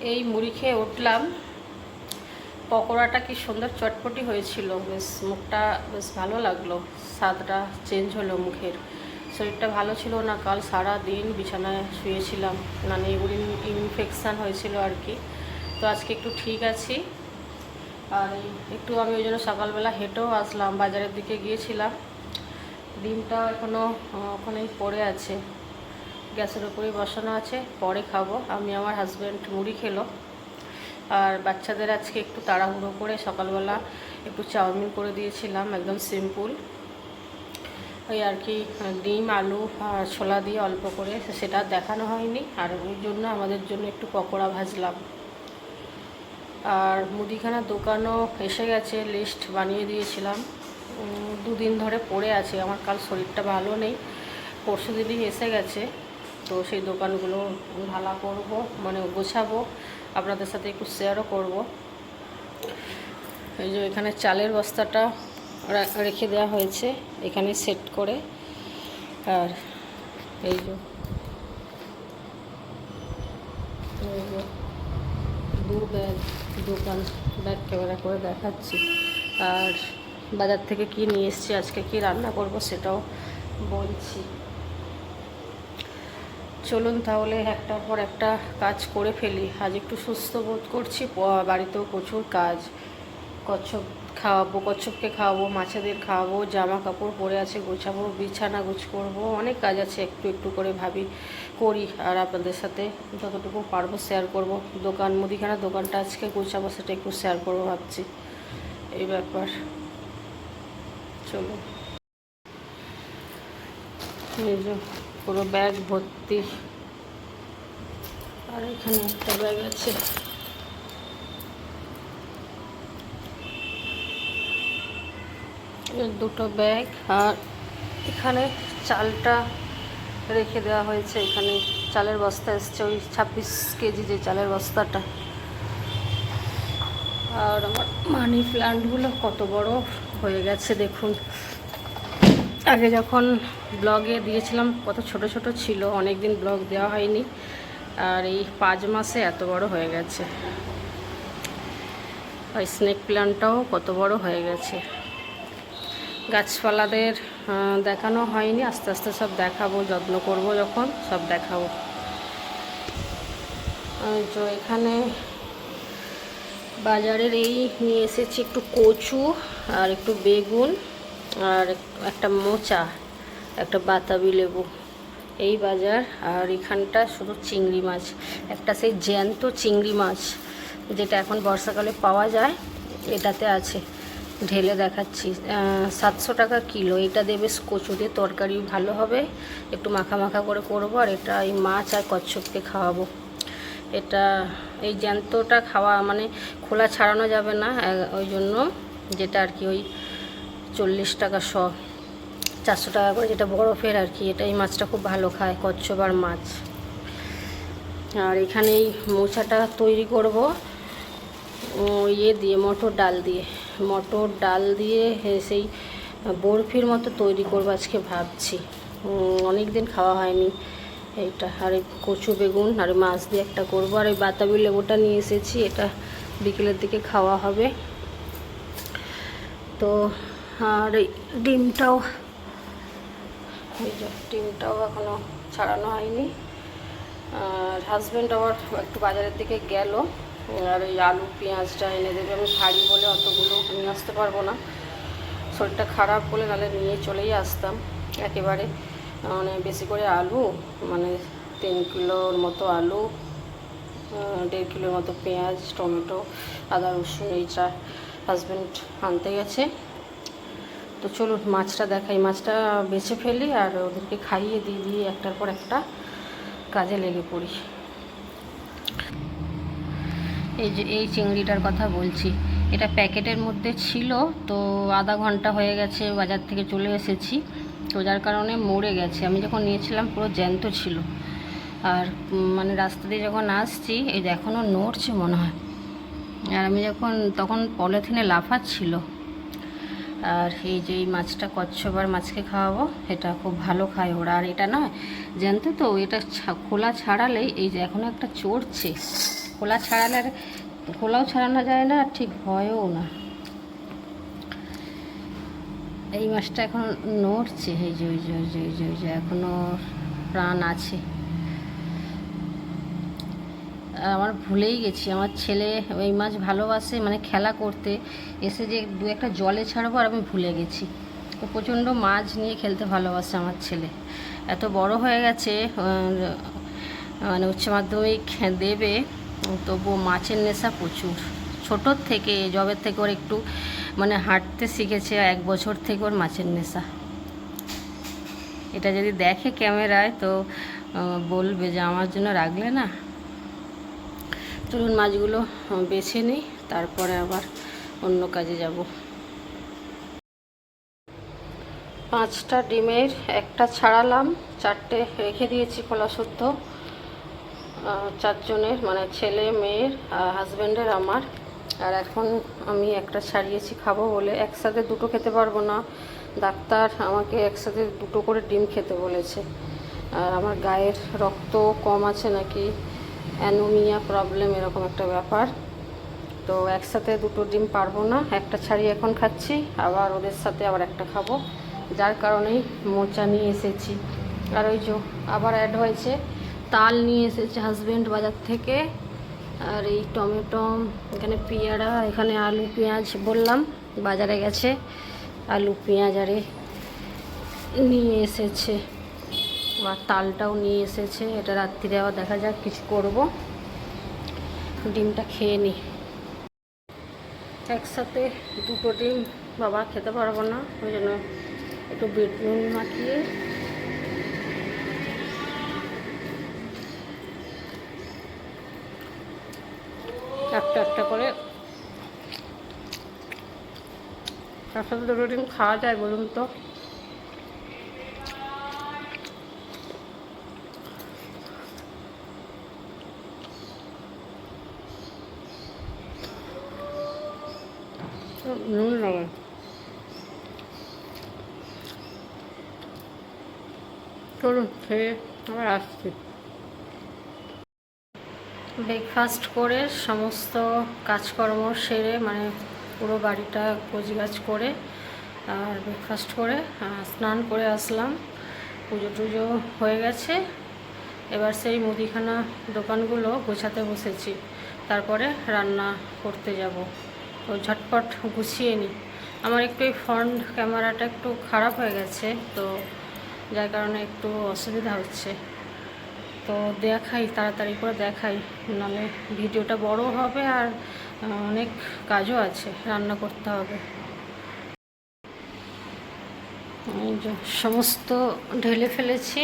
এই মুড়ি খেয়ে উঠলাম। পকোড়াটা কি সুন্দর চটপটি হয়েছিল। বেশ, মুখটা বেশ ভালো লাগল। স্বাদটা চেঞ্জ হলো মুখের। শরীরটা ভালো ছিল না, কাল সারা দিন বিছানায় শুয়েছিলাম। মানে ইউরিন ইনফেকশান হয়েছিল আর কি। তো আজকে একটু ঠিক আছি। আর একটু আমি ওই জন্য সকালবেলা হেঁটেও আসলাম, বাজারের দিকে গিয়েছিলাম। ডিমটা এখনও ওখানেই পড়ে আছে। গ্যাসের উপরেই বসানো আছে, পরে খাব। আমি আমার হাজব্যান্ড মুড়ি খেলো। আর বাচ্চাদের আজকে একটু তাড়াহুড়ো করে সকালবেলা একটু চাউমিন করে দিয়েছিলাম, একদম সিম্পল ওই আর কি, ডিম, আলু আর ছোলা দিয়ে অল্প করে, সেটা দেখানো হয়নি। আর ওই জন্য আমাদের জন্য একটু পকোড়া ভাজলাম। আর মুদিখানার দোকানও এসে গেছে লিস্ট বানিয়ে দিয়েছিলাম। দুদিন ধরে পড়ে আছে, আমার কাল শরীরটা ভালো নেই। পরশু দিনই এসে গেছে। তো সেই দোকানগুলো ভালো করব মানে গোছাবো, আপনাদের সাথে একটু শেয়ারও করব। এই যে এখানে চালের বস্তাটা রেখে দেওয়া হয়েছে, এখানে সেট করে। আর এই যে দু ব্যাগ দোকান ব্যাগ ক্যামেরা করে দেখাচ্ছি। আর বাজার থেকে কি নিয়ে এসেছি, আজকে কি রান্না করব সেটাও বলছি। চলুন তাহলে একটার পর একটা কাজ করে ফেলি। আজ একটু সুস্থ বোধ করছি বাড়িতেও প্রচুর কাজ। কচ্ছপ খাওয়াবো, কচ্ছপকে খাওয়াবো, মাছেদের খাওয়াবো জামা কাপড় পরে আছে গোছাবো, বিছানা গুছ করব, অনেক কাজ আছে একটু একটু করে ভাবি করি। আর আপনাদের সাথে যতটুকু পারব শেয়ার করব। দোকান মুদিখানা দোকানটা আজকে গোছাবো সেটা একটু শেয়ার করব ভাবছি। এই ব্যাপার। চলো পুরো ব্যাগ ভর্তি। আর এখানে একটা ব্যাগ আছে। দুটো ব্যাগ, আর এখানে চালটা রেখে দেওয়া হয়েছে। এখানে চালের বস্তা এসছে, ওই ছাব্বিশ কেজি যে চালের বস্তাটা। আর আমার মানি প্লান্টগুলো কত বড় হয়ে গেছে, দেখুন। আগে যখন ব্লগে দিয়েছিলাম, কত ছোট ছোট ছিল অনেক দিন ব্লগ দেওয়া হয়নি। আর এই পাঁচ মাসে এত বড় হয়ে গেছে। আর স্নেক প্ল্যান্টটাও কত বড় হয়ে গেছে। গাছপালাদের দেখানো হয়নি। আস্তে আস্তে সব দেখাবো, যত্ন করব যখন, সব দেখাবো। তো এখানে বাজারের এই নিয়ে এসেছি একটু কচু আর একটু বেগুন। আর একটা মোচা, একটা বাতাবি লেবু। এই বাজার, আর এখানটা শুধু চিংড়ি মাছ। একটা সেই জ্যান্ত চিংড়ি মাছ, যেটা এখন বর্ষাকালে পাওয়া যায়, এটাতে আছে। ঢেলে দেখাচ্ছি। সাতশো টাকা কিলো। এটা দেবে কচু তরকারি, ভালো হবে। একটু মাখা মাখা করে করব, আর এটা এই মাছ আর কচ্ছপকে খাওয়াবো। এটা, এই জ্যান্তটা খাওয়া মানে খোলা ছাড়ানো যাবে না ওই জন্য যেটা আর কি ওই চল্লিশ টাকা শ চারশো টাকা করে যেটা বরফের আর কি, এটা এই মাছটা খুব ভালো খায়, কচ্ছপ আর মাছ। আর এখানে এই মোচাটা তৈরি করব। ইয়ে দিয়ে, মটর ডাল দিয়ে। মটর ডাল দিয়ে সেই বরফির মতো তৈরি করব আজকে ভাবছি। অনেক দিন খাওয়া হয়নি এইটা। আর এই কচু বেগুন আর মাছ দিয়ে একটা করব। আর এই বাতাবি লেবুটা নিয়ে এসেছি, এটা বিকেলের দিকে খাওয়া হবে। তো আর এই ডিমটাও এই ডিমটাও এখনও ছাড়ানো হয়নি। আর হাজব্যান্ড আবার একটু বাজারের দিকে গেল। আর ওই আলু, পেঁয়াজটা এনে দেবে। আমি ভারী বলে অতগুলো নিয়ে আসতে পারব না। শরীরটা খারাপ বলে নাহলে নিয়ে চলেই আসতাম। একেবারে মানে বেশি করে আলু মানে তিন কিলোর মতো আলু দেড় কিলোর মতো পেঁয়াজ, টমেটো, আদা, রসুন, এইটা হাজব্যান্ড আনতে গেছে। তো চলুন মাছটা দেখাই। মাছটা বেছে ফেলি আর ওদেরকে খাইয়ে দিয়ে দিয়ে একটার পর একটা কাজে লেগে পড়ি। এই যে এই চিংড়িটার কথা বলছি, এটা প্যাকেটের মধ্যে ছিল, তো আধা ঘণ্টা হয়ে গেছে, বাজার থেকে চলে এসেছি। তো যার কারণে মরে গেছে। আমি যখন নিয়েছিলাম, পুরো জ্যান্ত ছিল। আর মানে রাস্তা দিয়ে যখন আসছি, এই এখনও নড়ছে মনে হয়। আর আমি যখন, তখন পলিথিনে লাফাচ্ছিল। আর এই যে এই মাছটা কচ্ছবার মাছকে খাওয়াবো, এটা খুব ভালো খায় ওরা। আর এটা নয়, জানতো তো, এটা খোলা ছাড়ালেই এই যে এখনও একটা চড়ছে, খোলা ছাড়ালে আর খোলাও ছাড়ানো যায় না, আর ঠিক হয়ও না। এই মাছটা এখন নড়ছে, এই যে ওই যে ওই যে ওই যে এখনও প্রাণ আছে। আমার ভুলেই গেছি। আমার ছেলে এই মাছ ভালোবাসে মানে খেলা করতে। এসে যে দু একটা জলে ছাড়বো আর আমি ভুলে গেছি। ও প্রচণ্ড মাছ নিয়ে খেলতে ভালোবাসে আমার ছেলে। এত বড় হয়ে গেছে মানে উচ্চ মাধ্যমিক দেবে, তবুও মাছের নেশা প্রচুর। ছোটোর থেকে জবের থেকে ওর একটু মানে হাঁটতে শিখেছে, এক বছর থেকে ওর মাছের নেশা। এটা যদি দেখে ক্যামেরায় তো বলবে যে আমার জন্য রাখলে না চলুন মাছগুলো বেছে নিই, তারপরে আবার অন্য কাজে যাব। পাঁচটা ডিমের একটা ছাড়ালাম, চারটে রেখে দিয়েছি খোলা শুদ্ধ চারজনের মানে ছেলে, মেয়ের হাজব্যান্ডের আমার। আর এখন আমি একটা ছাড়িয়েছি খাব বলে। একসাথে দুটো খেতে পারব না। ডাক্তার আমাকে একসাথে দুটো করে ডিম খেতে বলেছে। আর আমার গায়ের রক্ত কম আছে নাকি? অ্যানোমিয়া প্রবলেম এরকম একটা ব্যাপার। তো একসাথে দুটো ডিম পারব না, একটা ছাড়িয়ে এখন খাচ্ছি, আবার ওদের সাথে আবার একটা খাব। যার কারণেই মোচা নিয়ে এসেছি। আর ওই যে আবার অ্যাড হয়েছে, তাল নিয়ে এসেছে হাজব্যান্ড বাজার থেকে। আর এই টমেটো, এখানে পেয়ারা, এখানে আলু, পেঁয়াজ বললাম, বাজারে গেছে। আলু, পেঁয়াজ আরে নিয়ে এসেছে। আবার তালটাও নিয়ে এসেছে, এটা রাত্রিরে আবার দেখা যাক কিছু করব। ডিমটা খেয়ে নিই একসাথে দুটো ডিম বাবা খেতে পারব না, ওই জন্য একটু বিট নুন মাখিয়ে একটা একটা করে একসাথে দুটো ডিম খাওয়া যায় বলুন তো নুন লাগে চলুন, খেয়ে আবার আসছি। ব্রেকফাস্ট করে সমস্ত কাজকর্ম সেরে মানে পুরো বাড়িটা গাছ করে, আর ব্রেকফাস্ট করে স্নান করে আসলাম। পুজো টুজো হয়ে গেছে। এবার সেই মুদিখানা দোকানগুলো গোছাতে বসেছি। তারপরে রান্না করতে যাব। তো ঝটপট গুছিয়ে নিই আমার একটু এই ফ্রন্ট ক্যামেরাটা একটু খারাপ হয়ে গেছে, তো যার কারণে একটু অসুবিধা হচ্ছে। তো দেখাই, তাড়াতাড়ি করে দেখাই। নাহলে ভিডিওটা বড় হবে আর অনেক কাজও আছে, রান্না করতে হবে। সমস্ত ঢেলে ফেলেছি।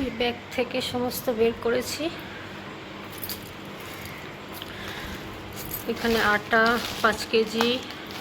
এই ব্যাগ থেকে সমস্ত বের করেছি। এখানে আটা পাঁচ কেজি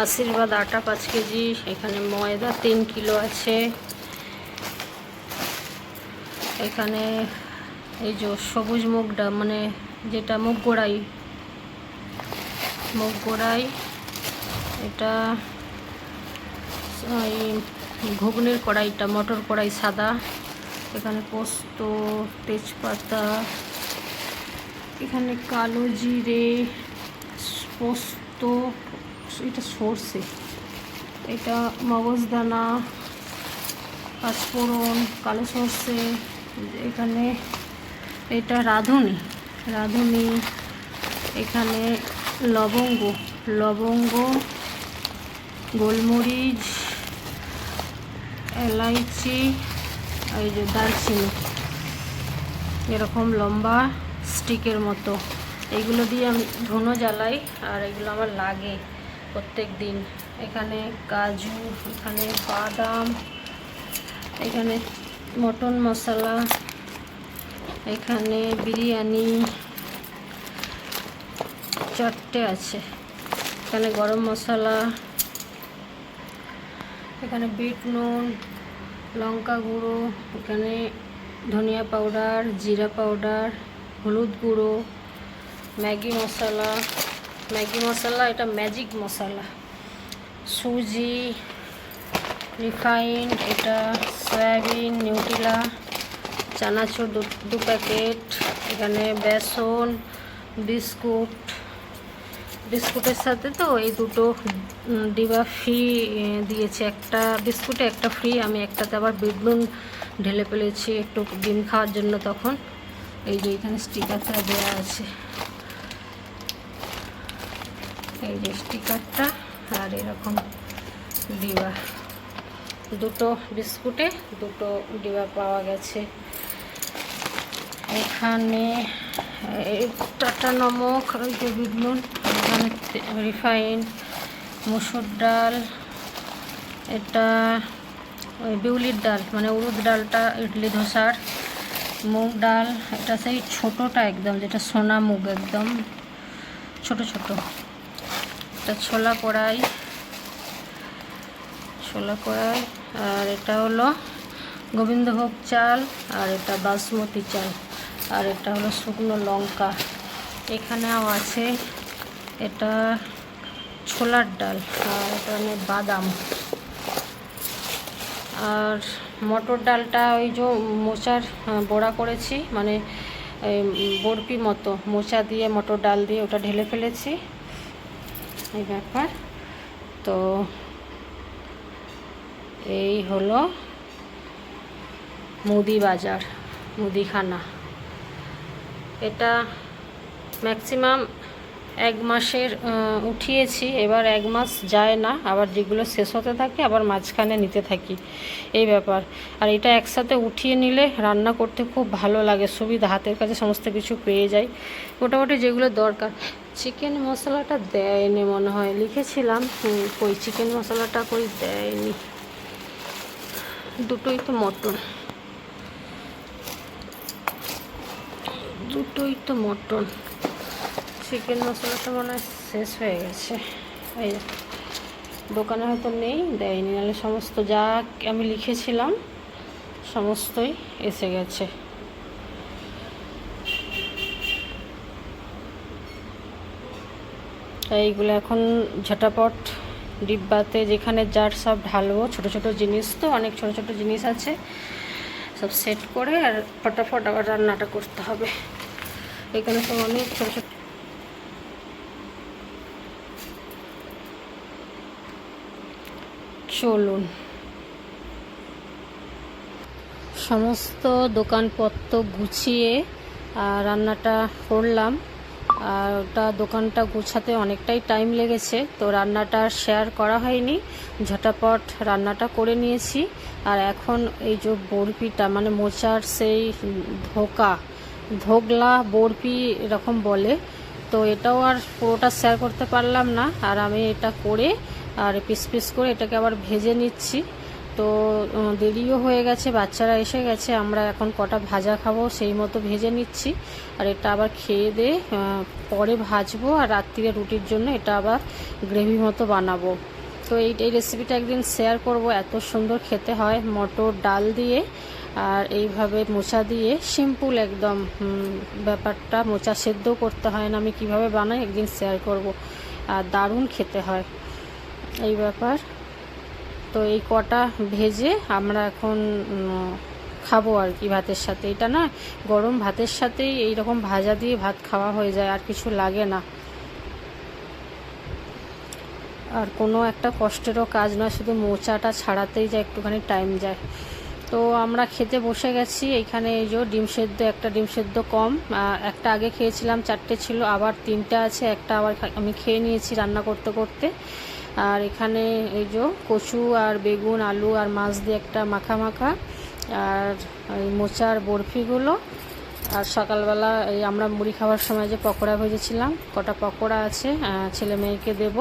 আশীর্বাদ আটা পাঁচ কেজি, এখানে ময়দা তিন কিলো আছে। এখানে এই যে সবুজ মুগ ডা মানে যেটা মুগ গোড়াই। মুগ গোড়াই, এটা এই ঘুগনির কড়াইটা, মটর কড়াই সাদা। এখানে পোস্ত, তেজপাতা, এখানে কালো জিরে, পোস্ত এটা সর্ষে। এটা মগজদানা পাঁচফোড়ন, কালো সর্ষে, এখানে এটা রাঁধুনি। রাঁধুনি, এখানে লবঙ্গ লবঙ্গ, গোলমরিচ, এলাইচি, এই যে দারচিনি। এরকম লম্বা স্টিকের মতো। এইগুলো দিয়ে আমি ধুনো জ্বালাই আর এগুলো আমার লাগে। প্রত্যেক দিন। এখানে কাজু, এখানে বাদাম, এখানে মটন মশলা, এখানে বিরিয়ানি, চারটে আছে। এখানে গরম মশলা, এখানে বিট নুন, লঙ্কা গুঁড়ো, এখানে ধনিয়া পাউডার, জিরা পাউডার, হলুদ গুঁড়ো, ম্যাগি মশলা ম্যাগি মশলা, এটা ম্যাজিক মশলা। সুজি, রিফাইন্ড, এটা সয়াবিন, নিউটিলা, চানাচুর দু প্যাকেট, এখানে বেসন, বিস্কুট। বিস্কুটের সাথে তো এই দুটো ডিবা ফ্রি দিয়েছে। একটা বিস্কুটে একটা ফ্রি, আমি একটাতে আবার বিটনুন ঢেলে ফেলেছি একটু ডিম খাওয়ার জন্য তখন। এই যে এখানে স্টিকারটা দেওয়া আছে। এই যে স্টিকারটা আর এরকম ডিবা দুটো বিস্কুটে দুটো ডিবা পাওয়া গেছে। এখানে টাটা নমক যে বিটনুন, এখানে রিফাইন, মুসুর ডাল, এটা ওই বিউলির ডাল মানে উড়দ ডালটা, ইডলি ধোসার মুগ ডাল, এটা সেই ছোটোটা একদম, যেটা সোনা মুগ একদম, ছোট ছোট। এটা ছোলা কড়াই ছোলা কড়াই, আর এটা হলো গোবিন্দভোগ চাল, আর এটা বাসমতি চাল, আর এটা হলো শুকনো লঙ্কা। এখানেও আছে এটা ছোলার ডাল, আর এটা বাদাম। আর মটর ডালটা ওই যে মোচার বড়া করেছি মানে বরফি মতো, মোচা দিয়ে, মটর ডাল দিয়ে ওটা ঢেলে ফেলেছি। এই ব্যাপার। তো এই হলো মুদি বাজার, মুদিখানা। এটা ম্যাক্সিমাম এক মাসের উঠিয়েছি, এবার এক মাস যায় না, আবার যেগুলো শেষ হতে থাকে, আবার মাঝখানে নিতে থাকি। এই ব্যাপার। আর এটা একসাথে উঠিয়ে নিলে রান্না করতে খুব ভালো লাগে, সুবিধা, হাতের কাছে সমস্ত কিছু পেয়ে যাই। মোটামুটি যেগুলো দরকার। চিকেন মশলাটা দেয়নি মনে হয়। লিখেছিলাম কই চিকেন মশলাটা কই দেয়নি। দুটোই তো মটন দুটোই তো মটন চিকেন মশলাটা মনে হয় শেষ হয়ে গেছে। দোকানে হয়তো নেই, দেয়নি। নাহলে সমস্ত যা আমি লিখেছিলাম, সমস্তই এসে গেছে। তাই এইগুলো এখন ঝটাপট ডিব্বাতে যেখানে যার সব ঢালবো, ছোট ছোট জিনিস তো, অনেক ছোট ছোট জিনিস আছে। সব সেট করে আর ফটাফট আবার রান্নাটা করতে হবে। এখানে সব অনেক ছোট ছোট চলুন। সমস্ত দোকানপত্র গুছিয়ে আর রান্নাটা করলাম। ওটা দোকানটা গুছাতে অনেকটাই টাইম লেগেছে, তো রান্নাটা শেয়ার করা হয়নি। ঝটাপট রান্নাটা করে নিয়েছি। আর এখন এই যে বরফিটা মানে মোচার সেই ধোকা, ধোগলা বরফি এরকম বলে, তো এটাও আর পুরোটা শেয়ার করতে পারলাম না। আর আমি এটা করে আর পিস পিস করে এটাকে আবার ভেজে নিচ্ছি। তো দেরিও হয়ে গেছে, বাচ্চারা এসে গেছে, আমরা এখন কটা ভাজা খাব, সেই মতো ভেজে নিচ্ছি। আর এটা আবার খেয়ে দিয়ে পরে ভাজবো, আর রাত্রিরে রুটির জন্য এটা আবার গ্রেভি মতো বানাবো। তো এই এই রেসিপিটা একদিন শেয়ার করব, এত সুন্দর খেতে হয়, মটর ডাল দিয়ে, আর এইভাবে মোচা দিয়ে সিম্পল একদম ব্যাপারটা, মোচা সেদ্ধ করতে হয় না, আমি কীভাবে বানাই একদিন শেয়ার করব। আর দারুণ খেতে হয়, এই ব্যাপার। তো এই কটা ভেজে আমরা এখন খাব আর কি ভাতের সাথে। এটা না, গরম ভাতের সাথেই এই রকম ভাজা দিয়ে ভাত খাওয়া হয়ে যায়, আর কিছু লাগে না। আর কোনো একটা কষ্টেরও কাজ নয়, শুধু মোচাটা ছাড়াতেই যা একটুখানি টাইম যায়। তো আমরা খেতে বসে গেছি এখানে এই যে ডিম সেদ্ধ, একটা ডিম সেদ্ধ কম। একটা আগে খেয়েছিলাম, চারটে ছিল, আবার তিনটে আছে, একটা আবার আমি খেয়ে নিয়েছি রান্না করতে করতে। আর এখানে এই যে কচু আর বেগুন আলু আর মাছ দিয়ে একটা মাখা মাখা আর এই মোচার বরফিগুলো। আর সকালবেলা এই আমরা মুড়ি খাওয়ার সময় যে পকোড়া ভেজেছিলাম কটা পকোড়া আছে ছেলে মেয়েকে দেব।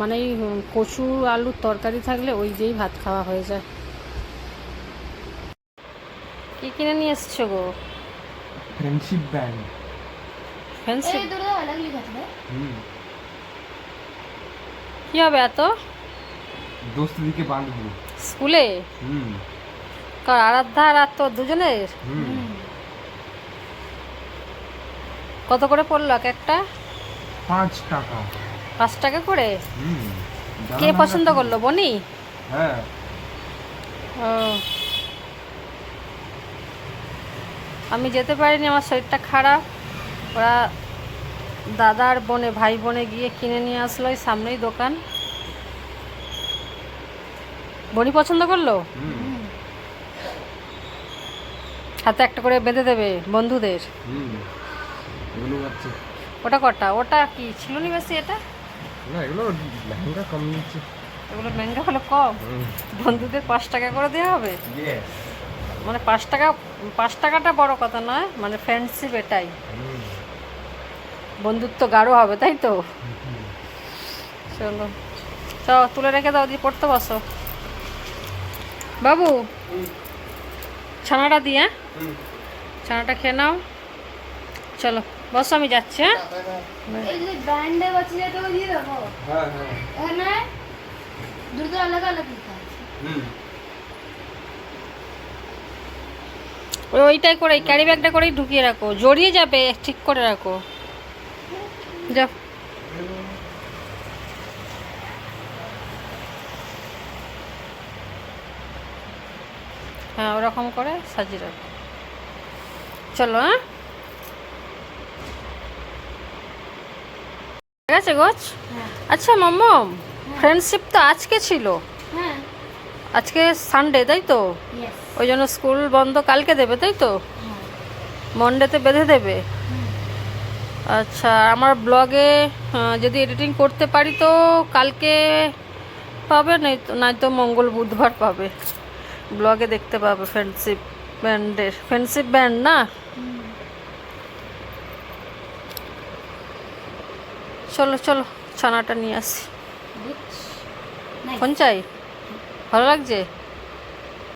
মানে এই কচু আলুর তরকারি থাকলে ওই দিয়েই ভাত খাওয়া হয়ে যায়। কি কিনে নিয়ে এসছো গো? ফ্রেন্ডশিপ ব্যান্ড ফ্রেন্ডশিপ কি হবে এত? দোস্তদিকে বান্ধবী স্কুলে? হুম। কার আরাধ্যা আর তোর দুজনের? কত করে পড়ল এক একটা? পাঁচ টাকা। পাঁচ টাকা করে? কে পছন্দ করল বনি? হ্যাঁ। ও। আমি যেতে পারিনি আমার শরীরটা খারাপ। ওরা দাদা আর বোনে ভাই বোনে গিয়ে কিনে নিয়ে আসলো ওই সামনেই দোকান। বনি পছন্দ করল? হাতে একটা করে বেঁধে দেবে বন্ধুদের। ওটা কটা? ওটা কি ছিল নি বেশি এটা? না এগুলো লেহেঙ্গা কম নিচ্ছে। এগুলো হলো কম। বন্ধুদের পাঁচ টাকা করে দেওয়া হবে? মানে পাঁচ টাকা পাঁচ টাকাটা বড় কথা নয় মানে ফ্রেন্ডশিপ এটাই। বন্ধুত্ব গাঢ় হবে তাই তো? চলো। চ তুলে রেখে দাও দিয়ে পড়তে বসো। বাবু ছানাটা দিয়ে ছানাটা খেয়ে নাও। চলো বসো আমি যাচ্ছি হ্যাঁ? হ্যাঁ হ্যাঁ। দুটো আলাদা আলাদা ওইটাই করে ক্যারি ব্যাগটা করেই ঢুকিয়ে রাখো। জড়িয়ে যাবে ঠিক করে রাখো। যা। হ্যাঁ ওরকম করে সাজিয়ে রাখো। চলো হ্যাঁ? ঠিক আছে গোছ? হ্যাঁ। আচ্ছা মাম্মম ফ্রেন্ডশিপ তো আজকে ছিল। হ্যাঁ। আজকে সানডে তাই তো? ওই জন্য স্কুল বন্ধ কালকে দেবে তাই তো? হ্যাঁ। মন্ডেতে বেঁধে দেবে। আচ্ছা আমার ব্লগে যদি এডিটিং করতে পারি তো কালকে পাবে নাই তো নয়তো মঙ্গল বুধবার পাবে। ব্লগে দেখতে পাবে ফ্রেন্ডশিপ ব্যান্ডের ফ্রেন্ডশিপ ব্যান্ড না? চলো চলো ছানাটা নিয়ে আসি। নাই কোন চাই? ভালো লাগছে?